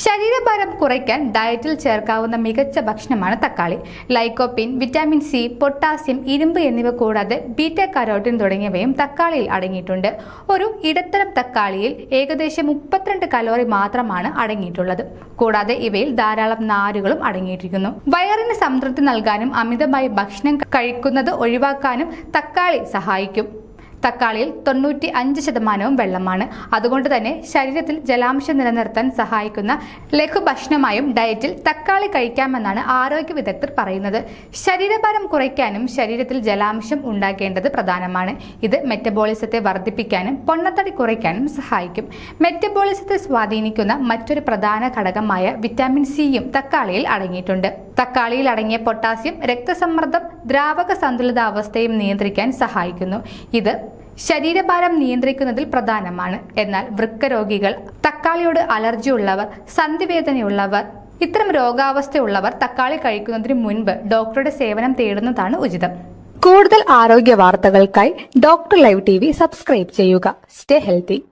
ശരീരഭാരം കുറയ്ക്കാൻ ഡയറ്റിൽ ചേർക്കാവുന്ന മികച്ച ഭക്ഷണമാണ് തക്കാളി. ലൈക്കോപ്പിൻ വിറ്റാമിൻ സി പൊട്ടാസ്യം ഇരുമ്പ് എന്നിവ കൂടാതെ ബീറ്റ കരോട്ടിൻ തുടങ്ങിയവയും തക്കാളിയിൽ അടങ്ങിയിട്ടുണ്ട്. ഒരു ഇടത്തരം തക്കാളിയിൽ ഏകദേശം മുപ്പത്തിരണ്ട് കലോറി മാത്രമാണ് അടങ്ങിയിട്ടുള്ളത്. കൂടാതെ ഇവയിൽ ധാരാളം നാരുകളും അടങ്ങിയിരിക്കുന്നു വയറിന് സംതൃപ്തി നൽകാനും അമിതമായി ഭക്ഷണം കഴിക്കുന്നത് ഒഴിവാക്കാനും തക്കാളി സഹായിക്കും. തക്കാളിയിൽ തൊണ്ണൂറ്റി അഞ്ച് ശതമാനവും വെള്ളമാണ്. അതുകൊണ്ട് തന്നെ ശരീരത്തിൽ ജലാംശം നിലനിർത്താൻ സഹായിക്കുന്ന ലഘുഭക്ഷണമായും ഡയറ്റിൽ തക്കാളി കഴിക്കാമെന്നാണ് ആരോഗ്യ വിദഗ്ധർ പറയുന്നത്. ശരീരഭാരം കുറയ്ക്കാനും ശരീരത്തിൽ ജലാംശം ഉണ്ടാക്കേണ്ടത് പ്രധാനമാണ്. ഇത് മെറ്റബോളിസത്തെ വർദ്ധിപ്പിക്കാനും പൊണ്ണത്തടി കുറയ്ക്കാനും സഹായിക്കും. മെറ്റബോളിസത്തെ സ്വാധീനിക്കുന്ന മറ്റൊരു പ്രധാന ഘടകമായ വിറ്റാമിൻ സിയും തക്കാളിയിൽ അടങ്ങിയിട്ടുണ്ട്. തക്കാളിയിൽ അടങ്ങിയ പൊട്ടാസ്യം രക്തസമ്മർദ്ദം ദ്രാവക സന്തുലിതാവസ്ഥയും നിയന്ത്രിക്കാൻ സഹായിക്കുന്നു. ഇത് ശരീരഭാരം നിയന്ത്രിക്കുന്നതിൽ പ്രധാനമാണ്. എന്നാൽ വൃക്ക രോഗികൾ തക്കാളിയോട് അലർജി ഉള്ളവർ സന്ധിവേദനയുള്ളവർ ഇത്തരം രോഗാവസ്ഥയുള്ളവർ തക്കാളി കഴിക്കുന്നതിന് മുൻപ് ഡോക്ടറുടെ സേവനം തേടുന്നതാണ് ഉചിതം. കൂടുതൽ ആരോഗ്യ വാർത്തകൾക്കായി ഡോക്ടർ ലൈവ് ടി സബ്സ്ക്രൈബ് ചെയ്യുക. Stay healthy.